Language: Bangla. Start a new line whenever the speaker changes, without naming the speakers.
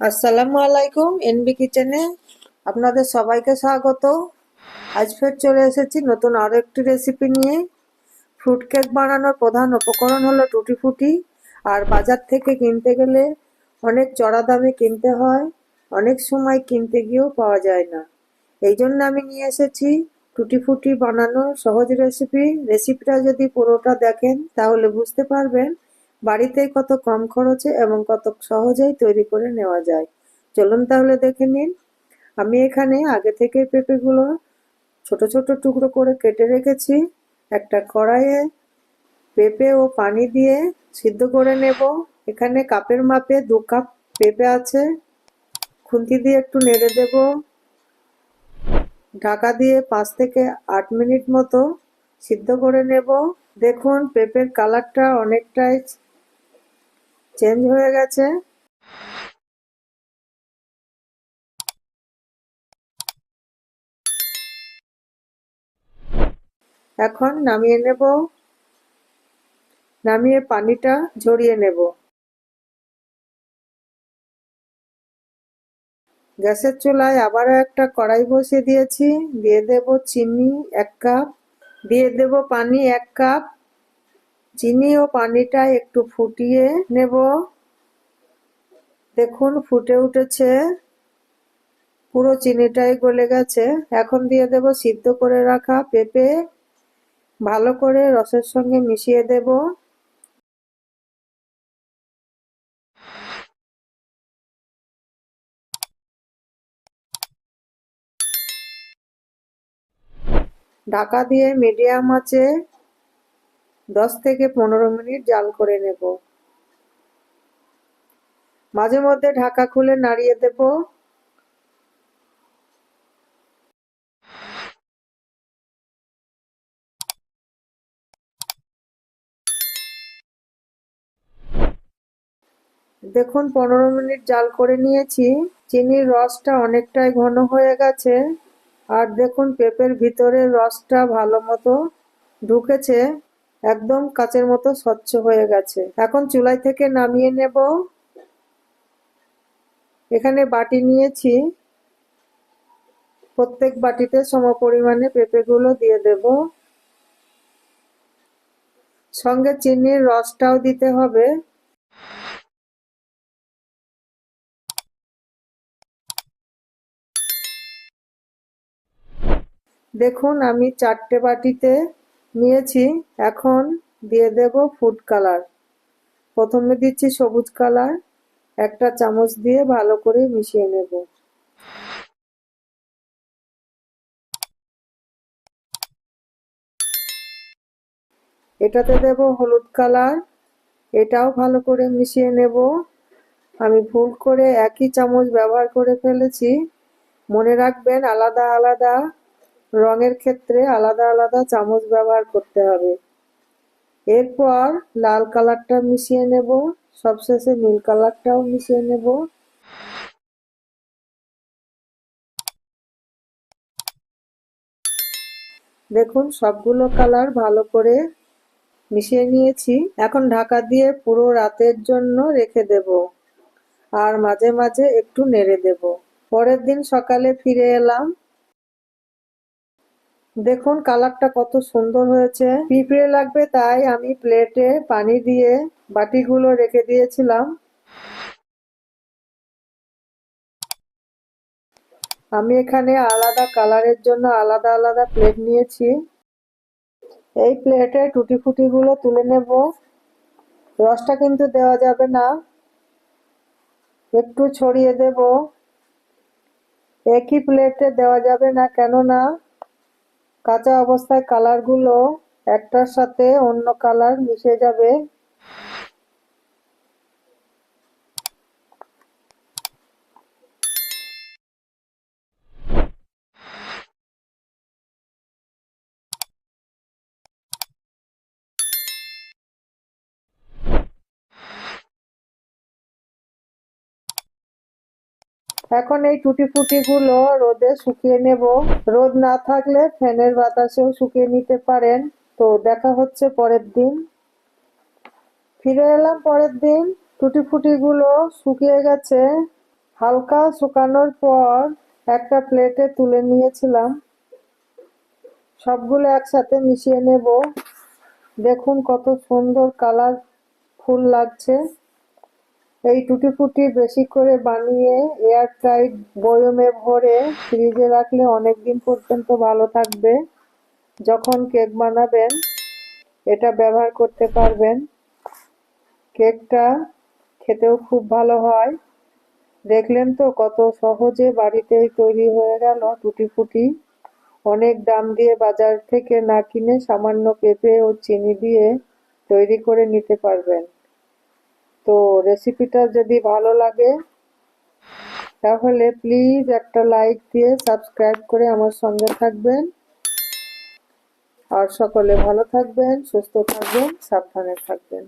আসসালামু আলাইকুম, এনবি কিচেনে আপনাদের সবাইকে স্বাগত। আজ ফের চলে এসেছি নতুন আরও একটি রেসিপি নিয়ে। ফ্রুট কেক বানানোর প্রধান উপকরণ হলো টুটি ফুটি। আর বাজার থেকে কিনতে গেলে অনেক চড়া দামে কিনতে হয়, অনেক সময় কিনতে গিয়েও পাওয়া যায় না। এই জন্য আমি নিয়ে এসেছি টুটি ফুটি বানানোর সহজ রেসিপি রেসিপিটা যদি পুরোটা দেখেন, তাহলে বুঝতে পারবেন বাড়িতে কত কম খরচে এবং কত সহজেই তৈরি করে নেওয়া যায়। চলুন তাহলে দেখে নিন। আমি এখানে আগে থেকে পেঁপেগুলো ছোট ছোট টুকরো করে কেটে রেখেছি। একটা কড়াইয়ে পেঁপে ও পানি দিয়ে সিদ্ধ করে নেব। এখানে কাপের মাপে দু কাপ পেঁপে আছে। খুন্তি দিয়ে একটু নেড়ে দেব। ঢাকা দিয়ে পাঁচ থেকে আট মিনিট মতো সিদ্ধ করে নেব। দেখুন, পেঁপের কালারটা অনেকটাই চেঞ্জ হয়ে গেছে। এখন নামিয়ে নেব। নামিয়ে পানিটা ঝরিয়ে নেব। গ্যাসের চুলায় আবারও একটা কড়াই বসিয়ে দিয়েছি। দিয়ে দেব চিনি এক কাপ। দিয়ে দেব পানি এক কাপ। চিনি ও পানিটা একটু ফুটিয়ে নেব। দেখুন, ফুটে উঠেছে। পুরো চিনিটাই গলে গেছে। এখন দিয়ে দেব সিদ্ধ করে রাখা পেঁপে। ভালো করে রসের সঙ্গে মিশিয়ে দেব। ঢাকা দিয়ে মিডিয়াম আছে দশ থেকে পনেরো মিনিট জাল করে নেব। মাঝে মধ্যে ঢাকা খুলে নাড়িয়ে দেব। দেখুন, পনেরো মিনিট জাল করে নিয়েছি। চিনির রসটা অনেকটাই ঘন হয়ে গেছে। আর দেখুন, পেঁপের ভিতরের রসটা ভালো মতো ঢুকেছে। একদম কাচের মতো স্বচ্ছ হয়ে গেছে। এখন চুলাই থেকে নামিয়ে নেব। এখানে বাটি নিয়েছি। প্রত্যেক বাটিতে সম পরিমাণে পেঁপেগুলো দিয়ে দেব। সঙ্গে চিনির রসটাও দিতে হবে। দেখুন আমি চারটে বাটিতে নিয়েছি, এখন দিয়ে দেব ফুড কালার প্রথমে দিচ্ছি সবুজ কালার একটা চামচ দিয়ে ভালো করে মিশিয়ে নেব। এটাতে দেব হলুদ কালার এটাও ভালো করে মিশিয়ে নেব। আমি ভুল করে একই চামচ ব্যবহার করে ফেলেছি। মনে রাখবেন, আলাদা আলাদা রঙের ক্ষেত্রে আলাদা আলাদা চামচ ব্যবহার করতে হবে। এরপর লাল কালারটা মিশিয়ে নেব, সবশেষে নীল কালারটাও মিশিয়ে নেব। দেখুন, সবগুলো কালার ভালো করে মিশিয়ে নিয়েছি। এখন ঢাকা দিয়ে পুরো রাতের জন্য রেখে দেব আর মাঝে মাঝে একটু নেড়ে দেব। পরের দিন সকালে ফিরে এলাম। দেখুন, কালারটা কত সুন্দর হয়েছে। পিঁপড়ে লাগবে, তাই আমি প্লেটে পানি দিয়ে বাটিগুলো রেখে দিয়েছিলাম। আমি এখানে আলাদা কালারের জন্য আলাদা আলাদা প্লেট নিয়েছি। এই প্লেটে টুটি ফুটিগুলো তুলে নেব। রসটা কিন্তু দেওয়া যাবে না। একটু ছড়িয়ে দেব। একই প্লেটে দেওয়া যাবে না, কেননা কাঁচা অবস্থায় কালারগুলো একটার সাথে অন্য কালার মিশে যাবে। এখন এই টুটি ফুটি গুলো রোদে শুকিয়ে নেব। রোদ না থাকলে ফ্যানের বাতাসেও শুকিয়ে নিতে পারেন। তো দেখা হচ্ছে পরের দিন। ফিরে এলাম পরের দিন। টুটি ফুটি গুলো শুকিয়ে গেছে। হালকা শুকানোর পর একটা প্লেটে তুলে নিয়েছিলাম। সবগুলো একসাথে মিশিয়ে নেব। দেখুন কত সুন্দর কালার ফুল লাগছে। এই টুটি ফুটি বেশি করে বানিয়ে এয়ার টাইট বয়মে ভরে ফ্রিজে রাখলে অনেক দিন পর্যন্ত ভালো থাকবে। যখন কেক বানাবেন, এটা ব্যবহার করতে পারবেন। কেকটা খেতেও খুব ভালো হয়। দেখলেন তো কত সহজে বাড়িতেই তৈরি হয়ে গেল টুটি ফুটি অনেক দাম দিয়ে বাজার থেকে না কিনে সামান্য পেঁপে ও চিনি দিয়ে তৈরি করে নিতে পারবেন। তো রেসিপিটা যদি ভালো লাগে, তাহলে প্লিজ একটা লাইক দিয়ে সাবস্ক্রাইব করে আমার সঙ্গে থাকবেন। আর সকলে ভালো থাকবেন, সুস্থ থাকবেন, সাবধানে থাকবেন।